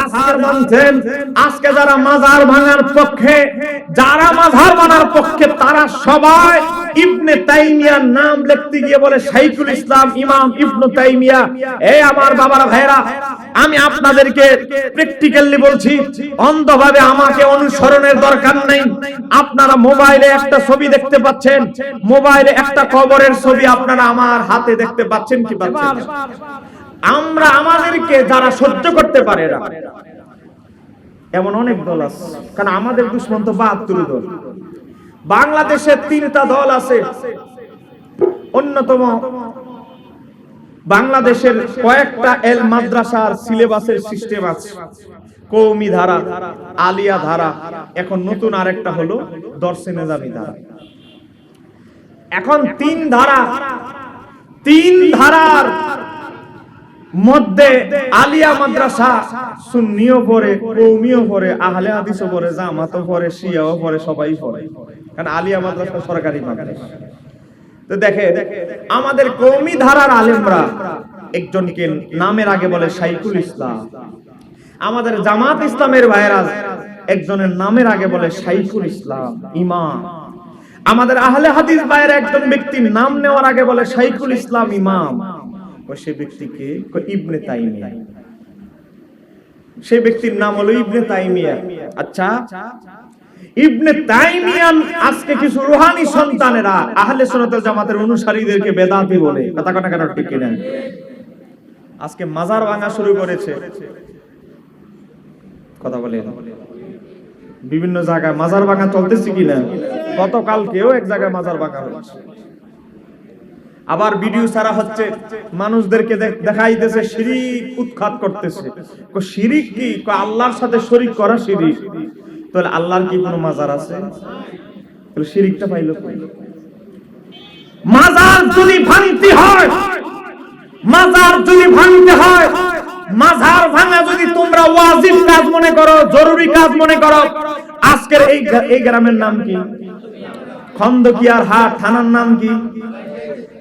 আজকে বলছেন আজকে যারা মাজার ভাঙার পক্ষে, যারা মাজার ভাঙার পক্ষে, তারা সবাই ইবনে তাইমিয়ার নাম লিখতে গিয়ে বলে ইসলাম ইমাম তাইমিয়া এই আমার বাবার ভাইরা, আমি আপনাদেরকে প্র্যাকটিক্যালি বলছি, অন্ধভাবে আমাকে অনুসরণের দরকার নেই আপনারা মোবাইলে একটা ছবি দেখতে পাচ্ছেন, মোবাইলে একটা কবরের ছবি আপনারা আমার হাতে দেখতে পাচ্ছেন কি পাচ্ছেন? আমরা আমাদেরকে যারা সহ্য করতে পারে না। এমন অনেক দল আছে, কারণ আমাদের দুশ্মন তো বাহাত্তর দল। বাংলাদেশের তিনটা দল আছে। অন্যতম বাংলাদেশের কয়েকটা এল মাদ্রাসার সিলেবাসের সিস্টেম আছে। কৌমি ধারা, আলিয়া ধারা, এখন নতুন আরেকটা হলো দর্শে নিজামী ধারা। এখন তিন ধারা, তিন ধারার মধ্যে আলিয়া মাদ্রাসা সুন্নিও পড়ে, কৌমিও পড়ে, আহলে হাদিসও পড়ে, জামাতও পড়ে, শিয়াও পড়ে, সবাই পড়ে। কারণ আলিয়া মাদ্রাসা সরকারি মাদ্রাসা। তো দেখে আমাদের কৌমি ধারার আলেমরা একজনকে নামের আগে বলে শাইকুল ইসলাম। আমাদের জামাত ইসলামের ভাইরা একজনের নামের আগে বলে শাইকুল ইসলাম, ইমাম। আমাদের আহলে হাদিস ভাইয়ের একজন ব্যক্তির নাম নেওয়ার আগে বলে শাইকুল ইসলাম ইমাম। ও সে ব্যক্তিকে ইবনে তাইমিয়া। সেই ব্যক্তির নাম হলো ইবনে তাইমিয়া। আচ্ছা ইবনে তাইমিয়ান আজকে কিছু রুহানি সন্তানেরা আহলে সুন্নাত ওয়াল জামাতের অনুসারীদেরকে বেদাতি বলে। কথা কথা কেন, ঠিক কিনা? আজকে মাজার ভাঙা শুরু করেছে। কথা বলে বিভিন্ন জায়গায় মাজার ভাঙা চলতেছে কিনা? গতকালকেও এক জায়গায় মাজার ভাঙা হয়েছে। আবার ভিডিও ছাড়া হচ্ছে। মানুষদেরকে দেখ- দেখাইতেছে, শিরিক উৎখাত করতেছে। শিরিক কি? আল্লাহর সাথে শরিক করা শিরিক। তাহলে আল্লাহর কি কোনো মাজার আছে? তাহলে শিরিকটা পাইলো? মাজার যদি ভাঙতে হয়, মাজার যদি ভাঙতে হয়, মাজার ভাঙা যদি তোমরা ওয়াজিব কাজ মনে করো, জরুরি কাজ মনে করো, আজকের এই এই গ্রামের নাম কি? খন্দকিয়ার হাট, থানার নাম কি?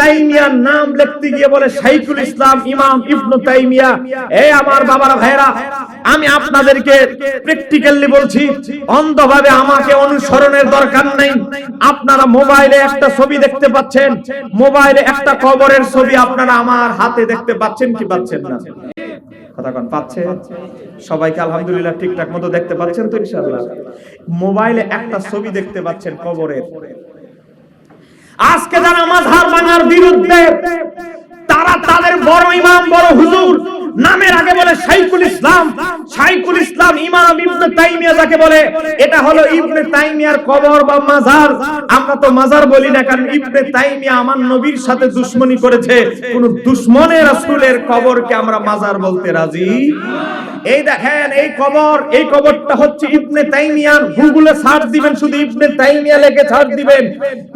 তাইমিয়ার নাম লিখতে গিয়ে বলে শাইখুল ইসলাম ইমাম ইবনে তাইমিয়া এই আমার বাবার ভাইরা, আমি আপনাদেরকে প্র্যাকটিক্যালি বলছি, অন্ধভাবে আমাকে অনুসরণের দরকার নেই। আপনারা মোবাইলে একটা ছবি দেখতে পাচ্ছেন, মোবাইলে একটা কবরের ছবি আপনারা আমার হাতে দেখতে পাচ্ছেন কি পাচ্ছেন না? সবাইকে আলহামদুলিল্লাহ ঠিকঠাক মতো দেখতে পাচ্ছেন তো ইনশাআল্লাহ। মোবাইলে একটা ছবি দেখতে পাচ্ছেন কবরের। আজকে যারা মাঝহার ভাঙার বিরুদ্ধে তারা তাদের বড় ইমাম বড় হুজুর নামের আগে বলে শাইখুল ইসলাম। শাইখুল ইসলাম ইমাম ইবনে তাইমিয়া যাকে বলে, এটা হলো ইবনে তাইমিয়ার কবর বা মাজার। আমরা তো মাজার বলি না, কারণ ইবনে তাইমিয়া আমার নবীর সাথে দুশ্মনী করেছে। কোন দুশ্মনের রাসূলের কবরকে আমরা মাজার বলতে রাজি। এই দেখেন, এই কবর, এই কবরটা হচ্ছে ইবনে তাইমিয়ার। গুগলে সার্চ দিবেন, শুধু ইবনে তাইমিয়া লিখে সার্চ দিবেন।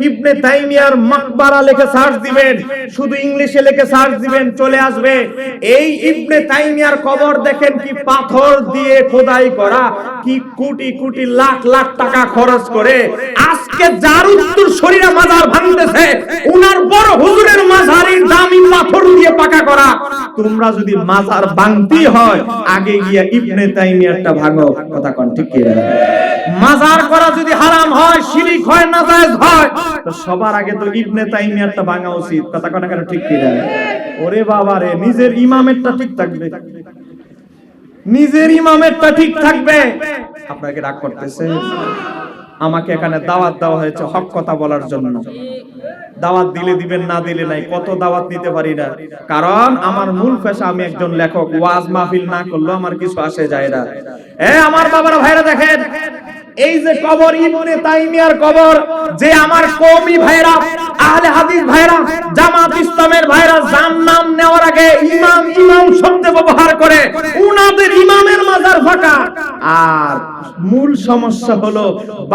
ইবনে তাইমিয়ার মাকবারা লিখে সার্চ দিবেন। শুধু ইংলিশে লিখে সার্চ দিবেন, চলে আসবে। এই ইবনে তাইমিয়ার কবর দেখেন কি পাথর দিয়ে খোদাই করা, কি কোটি কোটি লাখ লাখ টাকা খরচ করে। আজকে যার উত্তর শরীরে মাজার ভাঙতেছে, উনার বড় হুজুরের মাজারি দামি পাথর দিয়ে পাকা করা। তোমরা যদি মাজার ভাঙতি হয়, আগে গিয়া ইবনে তাইমিয়ারটা ভাঙো। কথা কোন, ঠিক কি মাজার করা যদি হারাম হয়, শিরিক হয়, নাজায়েজ হয়, তো সবার আগে তো ইবনে তাইমিয়ারটা ভাঙা উচিত। কথা কেন ঠিক কি না? ওরে বাবা রে, নিজের ইমামেরটা ঠিক থাকবে। নিজের ইমামেরটা ঠিক থাকবে। আপনাকে রাগ করতেছে? আমাকে এখানে দাওয়াত দেওয়া হয়েছে হক কথা বলার জন্য। দাওয়াত দিলে দিবেন, না দিলে নাই, কত দাওয়াত নিতে পারি না। কারণ আমার মূল পেশা আমি একজন লেখক, ওয়াজ মাহফিল না করলেও আমার কিছু আসে যায় না। এ, আমার বাবার ভাইরা দেখেন। এই যে কবর, ইবনে তাইমিয়ার কবর, যে আমার কওমি ভাইরা আহলে হাদিস ভাইরা জামাত ইসলামের ভাইরা যার নাম নেওয়ার আগে ইমাম ইমাম শব্দ ব্যবহার করে, উনাদের ইমামের মাজার ফাঁকা। আর মূল সমস্যা হলো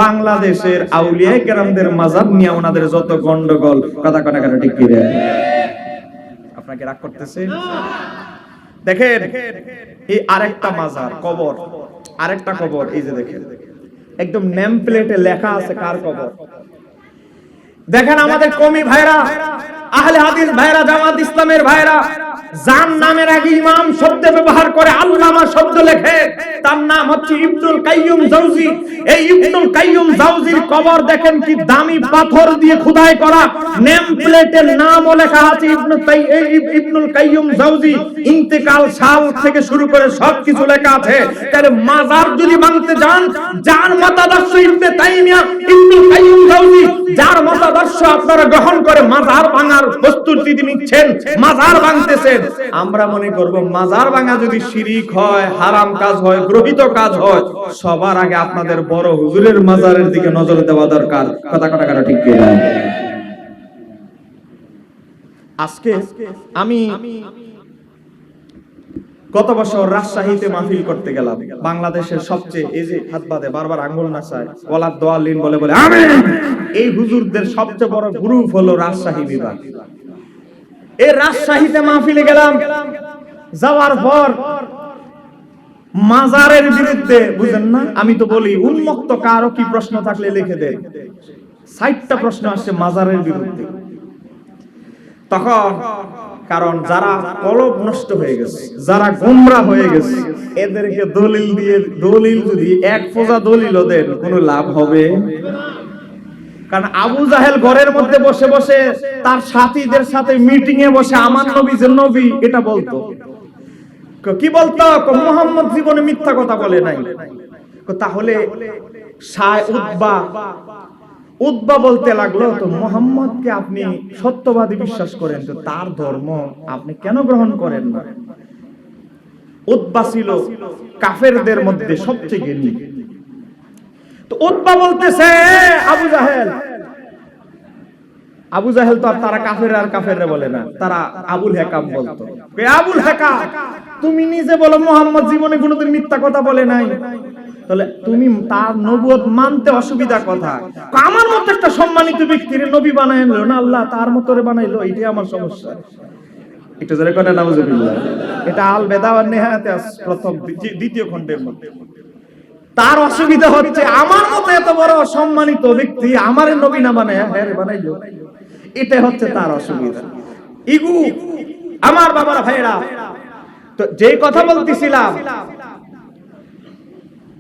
বাংলাদেশের আউলিয়া কেরামদের মাজার নিয়ে ওনাদের যত গন্ডগোল, কথা কথা কথা ঠিক কি রে? আপনাকে রাগ করতেছে? দেখেন, এই আরেকটা মাজার, কবর, আরেকটা কবর, এই যে দেখেন। একদম নেম প্লেটে লেখা আছে কার কবর দেখেন আমাদের কমি ভাইরা আহলে হাদিস ভাইরা, জামাত ইসলামের ভাইরা যার নামের আগে ইমাম শব্দ ব্যবহার করে আল্লামা শব্দ লেখে। তার নাম হচ্ছে ইবনুল কাইয়ুম জাউজি। এই ইবনুল কাইয়ুম জাউজির কবর দেখেন কি দামি পাথর দিয়ে খোদাই করা। নেম প্লেটের নামও লেখা আছে ইবনু তাই এই ইব- ইবনুল কাইয়ুম জাউজি। ইন্তেকাল সাল থেকে শুরু করে সবকিছু লেখা আছে। তাহলে মাজার যদি ভাঙতে যান, যার মতাদর্শ ইবনে তাইমিয়া ইবনুল কাইয়ুম জাউজি, যার মতাদর্শ আপনারা গ্রহণ করে মাজার ভাঙার প্রস্তুতি নিচ্ছেন মাজার ভাঙতেছেন। আমরা মনে করব মাজার ভাঙা যদি শিরিক হয় হারাম কাজ হয় গ্রহিত কাজ হয় সবার আগে আপনাদের বড় হুজুরের মাজারের দিকে নজর দেওয়া দরকার। কথা কথা কথা ঠিক আজকে আমি গত বছর রাজশাহীতে মাহফিল করতে গেলাম। বাংলাদেশের সবচেয়ে এই যে হাত বাঁধে, বারবার আঙ্গুল নাচায় ওয়ালাদ দোয়ালিন বলে বলে, আমিন! এই হুজুরদের সবচেয়ে বড় গ্রুপ হলো রাজশাহী বিভাগ। এই রাজশাহীতে মাহফিলে গেলাম। যাওয়ার পর মাজারের বিরুদ্ধে, বুঝেন না, আমি তো বলি, উন্মুক্ত কারও কি প্রশ্ন থাকলে লিখে দেন। ষাটটা প্রশ্ন আসছে মাজারের বিরুদ্ধে। তখন কারণ যারা কলব নষ্ট হয়ে গেছে, যারা গোমরা হয়ে গেছে, এদেরকে দলিল দিয়ে, দলিল যদি এক ফোজা দলিল ওদের কোনো লাভ হবে? কারণ আবু জাহেল ঘরের মধ্যে বসে বসে তার সাথীদের সাথে মিটিং এ বসে, আমার নবী, যে নবী? এটা বলতো। কি বলতো? মুহাম্মদ জীবনে মিথ্যা কথা বলে নাই। তাহলে সায় উদ্বা উদ্বা বলতে লাগল, তো মোহাম্মদকে আপনি সত্যবাদী বিশ্বাস করেন, তো তার ধর্ম আপনি কেন গ্রহণ করেন না? উদ্বা ছিল কাফেরদের মধ্যে সবচেয়ে জ্ঞানী তো উদ্বা বলতেছে, আবু জাহেল। আবু জাহেল তো আর তারা কাফের আর কাফের বলে না, তারা আবুল হেকাম বলতো। আবুল হেকাম, তুমি নিজে বলো, মোহাম্মদ জীবনে কোনোদিন মিথ্যা কথা বলে নাই। তাহলে তুমি তার নবুয়ত মানতে অসুবিধা কথা। আমার মতো একটা সম্মানিত ব্যক্তির নবী বানাইলো না আল্লাহ তার মতো রে বানাইলো এটাই আমার সমস্যা। একটু জোরে করে নাউজুবিল্লাহ। এটা আল বেদাওয়ার নেহাতে প্রথম দ্বিতীয়- খণ্ডের মধ্যে। তার অসুবিধা হচ্ছে আমার মতো এত বড় সম্মানিত ব্যক্তি আমার নবী না বানায় হ্যাঁ বানাইলো। এটা হচ্ছে তার অসুবিধা। ইগু আমার বাবার ভাইরা তো যে কথা বলতেছিলাম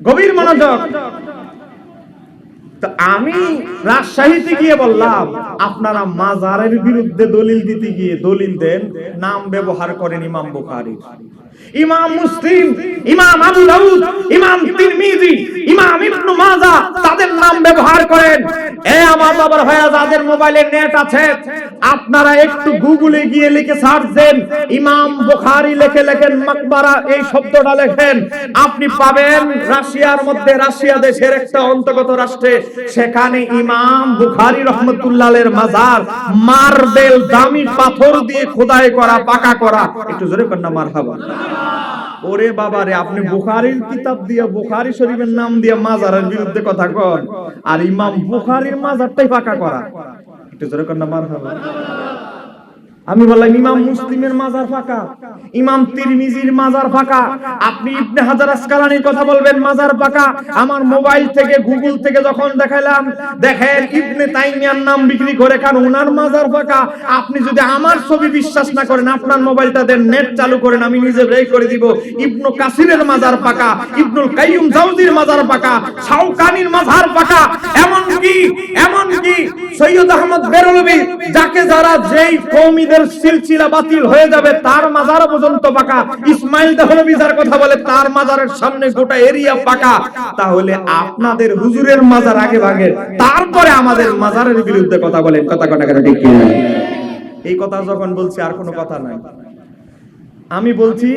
গভীর মনোযোগ। আমি রাজশাহীতে গিয়ে বললাম, আপনারা মাজারের বিরুদ্ধে দলিল দিতে গিয়ে দলিল দেন, নাম ব্যবহার করেন ইমাম বুখারী ইমাম মুসলিম, ইমাম আবু দাউদ, ইমাম তিরমিজি, ইমাম ইবনু মাজাহ তাদের নাম ব্যবহার করেন। এ আমার বাবার ভাইয়া, যাদের মোবাইলে নেট আছে, আপনারা একটু গুগলে গিয়ে লিখে সার্চ দেন। ইমাম বুখারী লিখে লেখেন, মাকবারা এই শব্দটা লেখেন। আপনি পাবেন রাশিয়ার মধ্যে, রাশিয়া দেশের একটা অন্তর্গত রাষ্ট্রে। সেখানে ইমাম বুখারী রহমতুল্লাহের মাজার, মার্বেল দামি পাথর দিয়ে খোদাই করা, পাকা করা। একটু জোরে কন্যা মারহাবা। ওরে বাবা রে, আপনি বুখারির কিতাব দিয়ে, বুখারি শরীফের নাম দিয়ে মাজারের বিরুদ্ধে কথা কন। আর ইমাম বুখারির মাজারটাই পাকা করা। একটু জোরে কন্যা মারহাবা। আমি বললাম, ইমাম মুসলিমের মাজার ফাঁকা। ইমাম তিরমিজির মাজার ফাঁকা। আপনি ইবনে হাজার আসকালানির কথা বলবেন, মাজার ফাঁকা। আমার মোবাইল থেকে, গুগল থেকে যখন দেখাইলাম দেখেন ইবনে তাইমিয়ার নাম বিক্রি করে কারণ উনার মাজার ফাঁকা। আপনি যদি আমার ছবি বিশ্বাস না করেন, আপনার মোবাইলটা দেন, নেট চালু করেন, আমি নিজে ব্রেক করে দিব। ইবনু কাসিরের মাজার ফাঁকা, ইবনুল কাইয়ুম জাউজির মাজার ফাঁকা, শাওকানির মাজার ফাঁকা। এমন কি এমন কি সৈয়দ আহমদ বেরলভি যাকে যারা যেই কওমিদের সিলসিলা বাতিল হয়ে যাবে, তার মাজার পর্যন্ত পাকা। ইসমাইল দেহলভি যার কথা বলে, তার মাজারের সামনে গোটা এরিয়া পাকা। তাহলে আপনাদের হুজুরের মাজার আগে ভাগে, তারপরে আমাদের মাজারের বিরুদ্ধে কথা বলেন। কথা কথা কথা ঠিক কি না? এই কথা যখন বলছি, আর কোনো কথা নাই। আমি বলছি,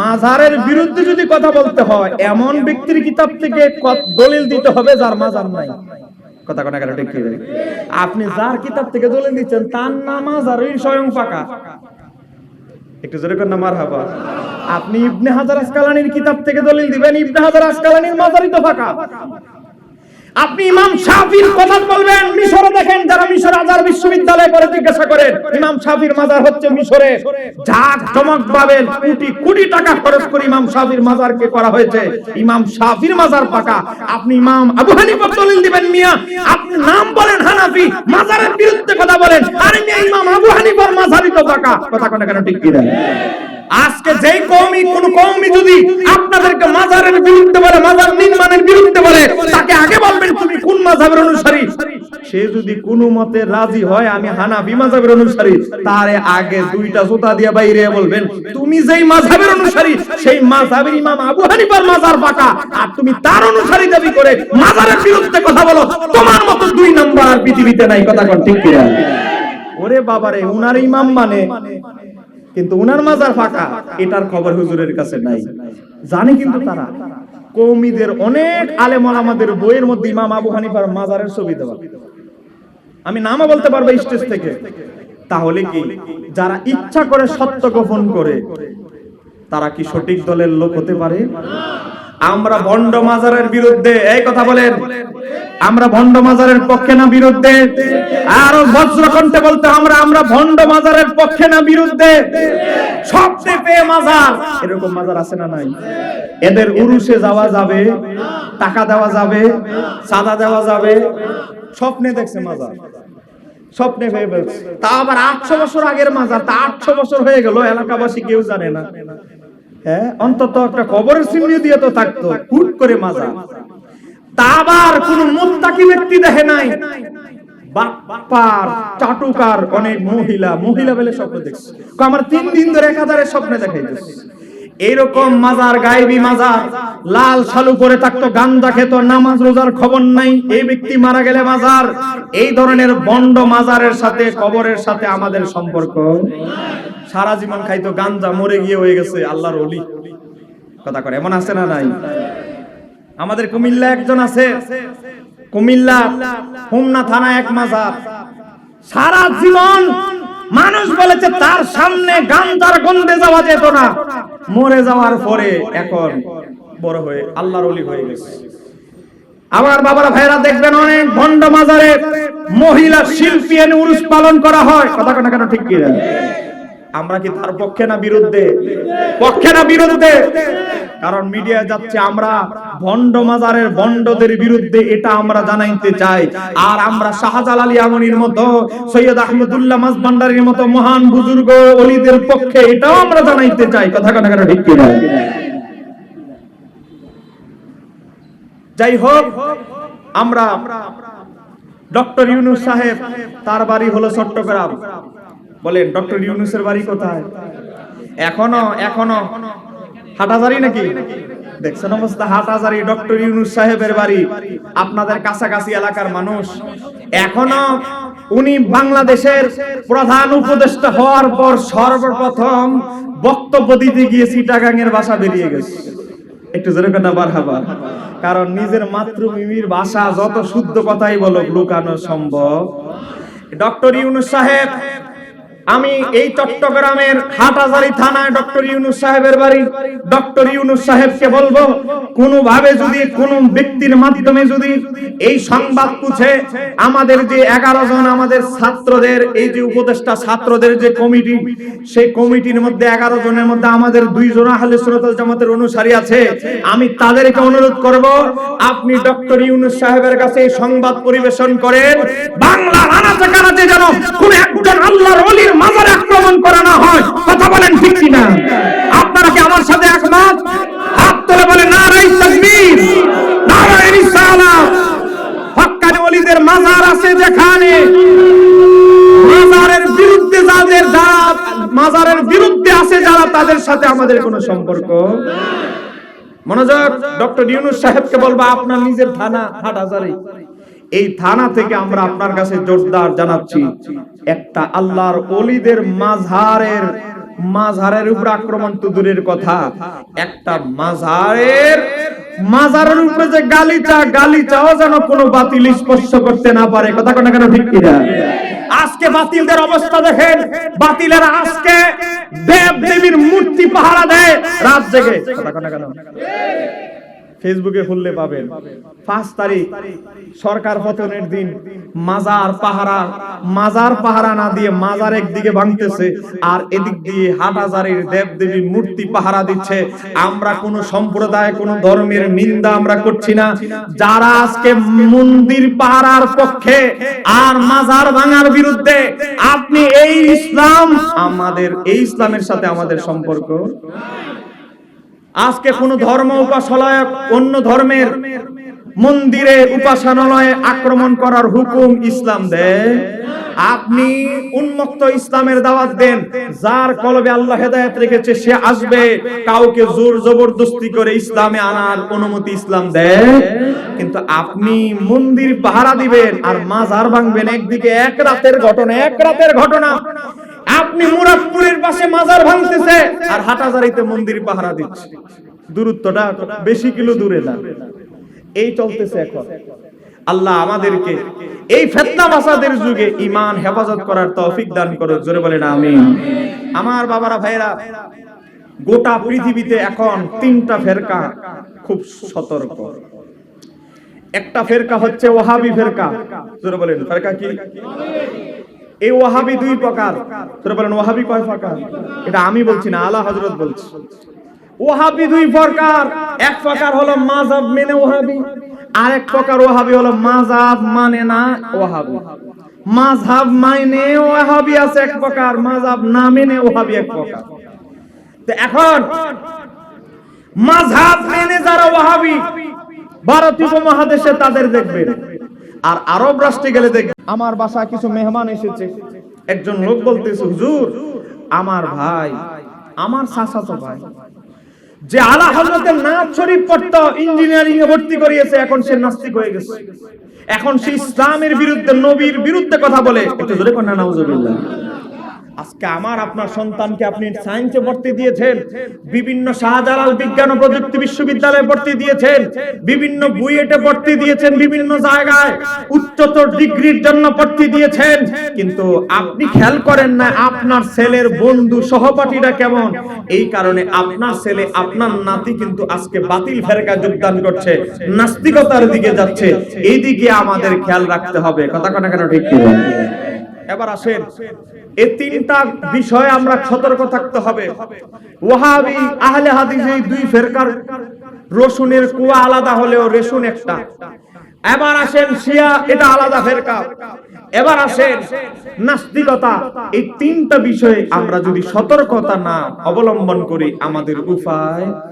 মাজারের বিরুদ্ধে যদি কথা বলতে হয়, এমন ব্যক্তির কিতাব থেকে দলিল দিতে হবে যার মাজার নাই। কথা কেন ঠিক আপনি যার কিতাব থেকে দলিল দিচ্ছেন তার নামাজ আর স্বয়ং ফাঁকা। একটু জোরে করেন মার হাবা আপনি ইবনে হাজার আসকালানির কিতাব থেকে দলিল দিবেন, ইবনে হাজার আসকালানির মাজারই তো ফাঁকা। আপনি ইমাম শাফির কথা বলবেন, মিশরে দেখেন যারা মিশর আজার বিশ্ববিদ্যালয়ে পড়ে জিজ্ঞাসা করেন, ইমাম শাফির মাজার হচ্ছে মিশরে। ঝাঁক চমক পাবেন, কোটি কোটি টাকা খরচ করে ইমাম শাফির মাজারকে করা হয়েছে। ইমাম শাফির মাজার পাকা। আপনি ইমাম আবু হানিফা দলিল দিবেন, মিয়া, আপনি নাম বলেন হানাফি, মাজারের বিরুদ্ধে কথা বলেন, আরে মিয়া ইমাম আবু হানিফার মাজারই তো পাকা। কথা কোন কেন, ঠিক কি না আজকে যেই কওমি, কোন কওমি যদি আপনাদেরকে মাজারের বিরুদ্ধে বলে, মাজার নির্মাণের বিরুদ্ধে বলে, তাকে আগে বলবেন তুমি কোন মাযহাবের অনুসারী? সে যদি কোন মতে রাজি হয়, আমি হানাফি মাযহাবের অনুসারী। তারে আগে দুইটা জুতা দিয়ে বাইরে বলবেন, তুমি যেই মাযহাবের অনুসারী, সেই মাযহাবের ইমাম আবু হানিফার মাজার পাকা আর তুমি তার অনুসারী দাবি করে মাজারের বিরুদ্ধে কথা বলো। তোমার মতো দুই নাম্বার পৃথিবীতে নাই, কথা কোন ঠিক কিনা? ওরে বাবারে, উনার ইমাম মানে? কিন্তু উনার মাজার ফাঁকা, এটার খবর হুজুরের কাছে নাই। জানে কিন্তু তারা। কৌমিদের অনেক আলেম আমাদের বইয়ের মধ্যে ইমাম আবু হানিফার মাজারের ছবি দেওয়া। আমি নামও বলতে পারব স্টেজ থেকে। তাহলে কি যারা ইচ্ছা করে সত্য গোপন করে, তারা কি সঠিক দলের লোক হতে পারে? আমরা ভণ্ড মাজারের বিরুদ্ধে, এই কথা বলেন। আমরা ভণ্ড মাজারের পক্ষে না বিরুদ্ধে? আরও বজ্রকণ্ঠে বলতে আমরা আমরা ভণ্ড মাজারের পক্ষে না বিরুদ্ধে? সবচেয়ে মাজার। এরকম মাজার আছে না নাই? এদের উরুসে যাওয়া যাবে, টাকা দেওয়া যাবে সাদা দেওয়া যাবে। স্বপ্নে দেখছে মাজার। স্বপ্নে তা আবার আটশো বছর আগের মাজার, তা আটশো বছর হয়ে গেল, এলাকাবাসী কেউ জানে না। অন্তত একটা কবরের চিহ্ন দিয়ে তো থাকতো। হুট করে মাজা তা আবার কোন মুত্তাকি ব্যক্তি দেখে নাই। বাপ্পার, চাটুকার অনেক মহিলা। মহিলা বলে স্বপ্ন দেখছে। আমার তিন দিন ধরে এক হাজারের স্বপ্নে দেখাইতেছে। এইরকম মাজার, গায়েবী মাজার, লাল শালু করে থাকতো, গান্দা খেত, নামাজ, রোজার খবর নাই, এই ব্যক্তি মারা গেলে মাজার। এই ধরনের বন্ড মাজারের সাথে, কবরের সাথে আমাদের সম্পর্ক সারা জীবন খাইতো গাঞ্জা মরে গিয়ে হয়ে গেছে, আল্লাহর অলি কথা করে এমন আছে না নাই? আমাদের কুমিল্লা একজন আছে। কুমিল্লা, হোমনা থানা এক মাজার। সারা জীবন মানুষ বলেছে, তার সামনে গাঞ্জার গন্ধে যাওয়া যেত না। মরে যাওয়ার পরে এখন বড় হয়ে আল্লাহর অলি হয়ে গেছে। আমার বাবারা ভাইরা দেখবেন অনেক ভণ্ড মাজারে মহিলা শিল্পী এনে উরুস পালন করা হয়। কথা কেন কেন ঠিক কি আমরা কি তার পক্ষে না বিরুদ্ধে? পক্ষে না বিরুদ্ধে? কারণ মিডিয়া যাচ্ছে আমরা ভণ্ড মাজারের ভণ্ডদের বিরুদ্ধে এটা আমরা জানাইতে চাই। আর আমরা শাহজাল আলী আমনির মতো, সৈয়দ আহমদুল্লাহ মাস ভান্ডারীর মতো মহান বুজুর্গ অলিদের পক্ষে এটাও আমরা জানাইতে চাই। কথা কথা কথা ঠিক কিনা? যাই হোক আমরা ডক্টর ইউনুস সাহেব, তার বাড়ি হলো চট্টগ্রাম। বলেন, ডক্টর ইউনুসের বাড়ি কোথায়? এখনও এখনও। হাটাজারি নাকি? দেখছেন অবস্থা হাটাজারি ডক্টর ইউনুস সাহেবের বাড়ি, আপনাদের কাছাকাছি এলাকার মানুষ। এখনও উনি বাংলাদেশের প্রধান উপদেষ্টা হওয়ার পর সর্বপ্রথম বক্তব্য দিতে গিয়ে সিটাগাংয়ের বাসা বেরিয়ে গেছে। একটু জোরে কথা বারহাবা কারণ নিজের মাতৃভূমির ভাষা যত শুদ্ধ কথাই বলো লুকানো সম্ভব। ডক্টর ইউনুস সাহেব আমি এই চট্টগ্রামের হাটাজারি থানায় ডক্টর ইউনুস সাহেবের বাড়ি। ডক্টর ইউনুস সাহেবকে বলব, কোনোভাবে যদি কোন ব্যক্তির মাধ্যমে যদি এই সংবাদ পুছে আমাদের যে এগারো জন আমাদের ছাত্রদের, এই যে উপদেষ্টা ছাত্রদের যে কমিটি, সেই কমিটির মধ্যে এগারো জনের মধ্যে আমাদের দুইজন আহলে সুন্নাত জামাতের অনুসারী আছে। আমি তাদেরকে অনুরোধ করব, আপনি ডক্টর ইউনুস সাহেবের কাছে এই সংবাদ পরিবেশন করেন। বাংলা আনাচে কানাচে যেন কোন একজন আল্লাহর ওলির মাজারে আক্রমণ করা না হয়, কথা বলেন ঠিক কিনা? আপনারা কি আমার সাথে একমত? হাত তুলে বলে নারাই তাকবীর নারাই রিসালাত হক্কানি ওলিদের মাজার আছে যেখানে। মাজারের বিরুদ্ধে যাদের যারা মাজারের বিরুদ্ধে আছে যারা, তাদের সাথে আমাদের কোনো সম্পর্ক মনোযোগ, ডক্টর ইউনুস সাহেবকে বলব, আপনার নিজের থানা হাটহাজারি এই থানা থেকে আমরা আপনার কাছে জোরদার জানাচ্ছি একটা আল্লাহর অলিদের মাঝহারের মাঝারের উপর আক্রমণ তো দূরের কথা। একটা মাঝারের মাজারের উপরে যে গালিচা গালিচাও যেন কোনো বাতিল স্পর্শ করতে না পারে। কথা কোন কেন ঠিক কিনা? আজকে বাতিলদের অবস্থা দেখেন। বাতিলেরা আজকে দেব দেবীর মূর্তি পাহারা দেয় রাত জেগে। কথা কোন কেন? ফেসবুকে খুললে পাবেন। পাঁচ তারিখ, সরকার পতনের দিন, মাজার পাহারা মাজার পাহারা না দিয়ে মাজার একদিকে ভাঙতেছে আর এদিক দিয়ে হাটাজারের দেব দেবী মূর্তি পাহারা দিচ্ছে। আমরা কোন সম্প্রদায়, কোন ধর্মের নিন্দা আমরা করছি না। যারা আজকে মন্দির পাহারার পক্ষে আর মাজার ভাঙার বিরুদ্ধে আপনি এই ইসলাম, আমাদের এই ইসলামের সাথে আমাদের সম্পর্ক? আজকে কোন ধর্ম উপাসনালয় অন্য ধর্মের মন্দিরে উপাসনালয়ে আক্রমণ করার হুকুম ইসলাম দেয়। আপনি উন্মুক্ত ইসলামের দাওয়াত দেন, যার কলবে আল্লাহ হেদায়েত রেখেছে, সে আসবে। কাউকে জোর জবরদস্তি করে ইসলামে আনার অনুমতি ইসলাম দেয়। কিন্তু আপনি মন্দির পাহারা দিবেন আর মাজার ভাঙবেন। একদিকে এক রাতের ঘটনা, এক রাতের ঘটনা। আপনি মুরাদপুরের পাশে মাজার ভাঙতেছে, আর হাটাজারিতে মন্দির পাহারা দিচ্ছে। দূরত্বটা বেশি কিলো দূরে না। এই চলতেছে এখন। আল্লাহ আমাদেরকে এই ফেতনা বাসাদের যুগে ইমান হেফাজত করার তৌফিক দান করুক। জোরে বলেন আমিন। আমার বাবারা ভাইরা গোটা পৃথিবীতে এখন তিনটা ফেরকা খুব সতর্ক। একটা ফেরকা হচ্ছে ওহাবি ফেরকা। জোরে বলেন, ফেরকা কি? এই ওয়াহাবি দুই প্রকার। তোরা বলেন, ওয়াহাবি কয় প্রকার? এটা আমি বলছি না আলা হযরত বলছি। ওয়াহাবি দুই প্রকার। এক প্রকার হলো মাযহাব মেনে ওয়াহাবি আর এক প্রকার ওয়াহাবি হলো মাযহাব মানে না ওয়াহাবি। মাযহাব মানে ওয়াহাবি আছে এক প্রকার, মাযহাব না মেনে ওয়াহাবি এক প্রকার। তো এখন, মাযহাব মেনে যারা ওয়াহাবি ভারতীয় উপমহাদেশে তাদের দেখবেন। আর আরব রাষ্ট্রে গেলে দেখ আমার বাসা কিছু মেহমান এসেছে। একজন লোক বলতেছে হুজুর আমার ভাই আমার চাচাতো ভাই যে আলা হজরতের নাথ শরীফ পড়তো ইঞ্জিনিয়ারিং এ ভর্তি করিয়েছে এখন সে নাস্তিক হয়ে গেছে। এখন সে ইসলামের বিরুদ্ধে নবীর বিরুদ্ধে কথা বলে। একটু জোরে কন্যা নাউজুবিল্লাহ। আজকে আমার, আপনার সন্তানকে আপনি সায়েন্সে ভর্তি দিয়েছেন, বিভিন্ন শাহজালাল বিজ্ঞান ও প্রযুক্তি বিশ্ববিদ্যালয়ে ভর্তি দিয়েছেন, বিভিন্ন বুয়েটে ভর্তি দিয়েছেন, বিভিন্ন জায়গায় উচ্চতর ডিগ্রির জন্য ভর্তি দিয়েছেন। কিন্তু আপনি খেয়াল করেন না, আপনার ছেলের বন্ধু সহপাঠীরা কেমন? এই কারণে আপনার ছেলে, আপনার নাতি কিন্তু আজকে বাতিল ফেরকা যোগদান করছে, নাস্তিকতার দিকে যাচ্ছে। এই দিকে আমাদের খেয়াল রাখতে হবে। কথা কথা কেন ঠিক কি? এবার আসেন। এই তিনটা বিষয়ে আমরা সতর্ক থাকতে হবে। ওয়াহাবি আহলে হাদিস এই দুই ফেরকার রসুনের কুয়া আলাদা হলেও রেশন একটা। এবার আসেন শিয়া, এটা আলাদা ফেরকা। এবার আসেন নাস্তিকতা। এই তিনটা বিষয়ে আমরা যদি সতর্কতা না অবলম্বন করি, আমাদের উপায়